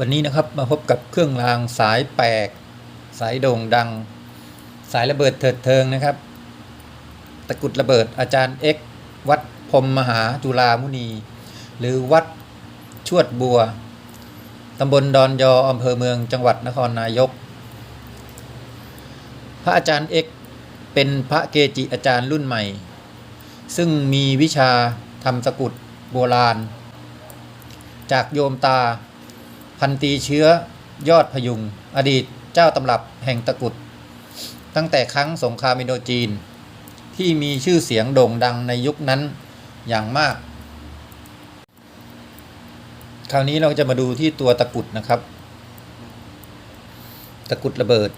วันนี้นะครับมาพบกับเครื่องรางสายแปลก สายโด่งดัง สายระเบิดเถิดเทิงนะครับ ตะกรุดระเบิดอาจารย์เอ็กวัดพรมมหาจุฬามุนี หรือวัดชวดบัวตำบลดอนยออำเภอเมืองจังหวัดนครนายก พระอาจารย์เอ็กเป็นพระเกจิอาจารย์รุ่นใหม่ ซึ่งมีวิชาทำตะกรุดโบราณ จากโยมตา พันตีเชื้อยอดพยุง อดีตเจ้าตำรับแห่งตะกุด ตั้งแต่ครั้งสงครามอินโดจีน ที่มีชื่อเสียงโด่งดังในยุคนั้นอย่างมาก คราวนี้เราจะมาดูที่ตัวตะกุดนะครับ ตะกุดระเบิด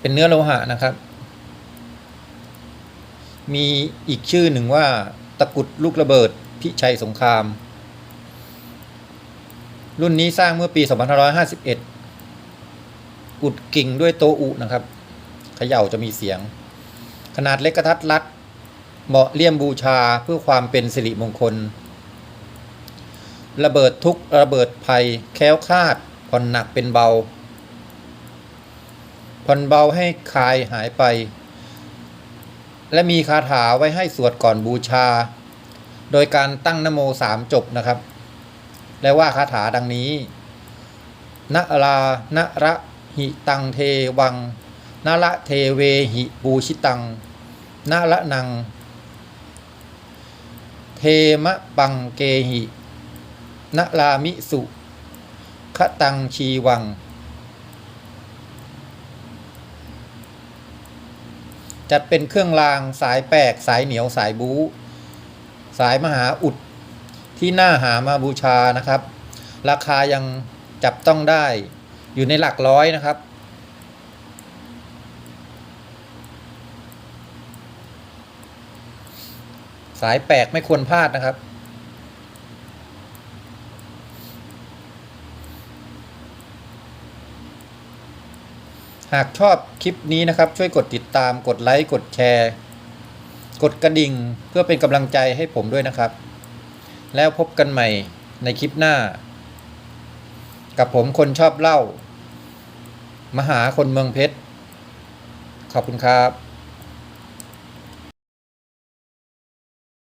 เป็นเนื้อโลหะนะครับ มีอีกชื่อหนึ่งว่าตะกุดลูกระเบิดพิชัยสงคราม รุ่นนี้สร้างเมื่อปี 2551 อุดกิ่งด้วยโตอุนะครับเขย่าจะมีเสียง ขนาดเล็กกระทัดรัด เหมาะเลี่ยมบูชาเพื่อความเป็นสิริมงคล ระเบิดทุกระเบิดภัย แค้วคาดผ่อนหนักเป็นเบาผ่อนเบาให้คลายหายไป และมีคาถาไว้ให้สวดก่อนบูชา โดยการตั้งนโมสามจบนะครับ และว่าคาถาดังนี้นะลานระหิตังเทวังนะละเทเวหิปูชิตังนะละนัง เทมะปังเกหินะลามิสุขตังชีวัง จัดเป็นเครื่องรางสายแปลกสายเหนียวสายบู สายมหาอุด ที่น่าหามาบูชานะครับ ราคายังจับต้องได้อยู่ในหลักร้อยนะครับ สายแปลกไม่ควรพลาดนะครับ หากชอบคลิปนี้นะครับ ช่วยกดติดตามกดไลค์ กดแชร์ กดกระดิ่งเพื่อเป็นกำลังใจให้ผมด้วยนะครับ แล้วพบกันใหม่ในคลิปหน้า กับผมคนชอบเล่า มหาคนเมืองเพชร ขอบคุณครับ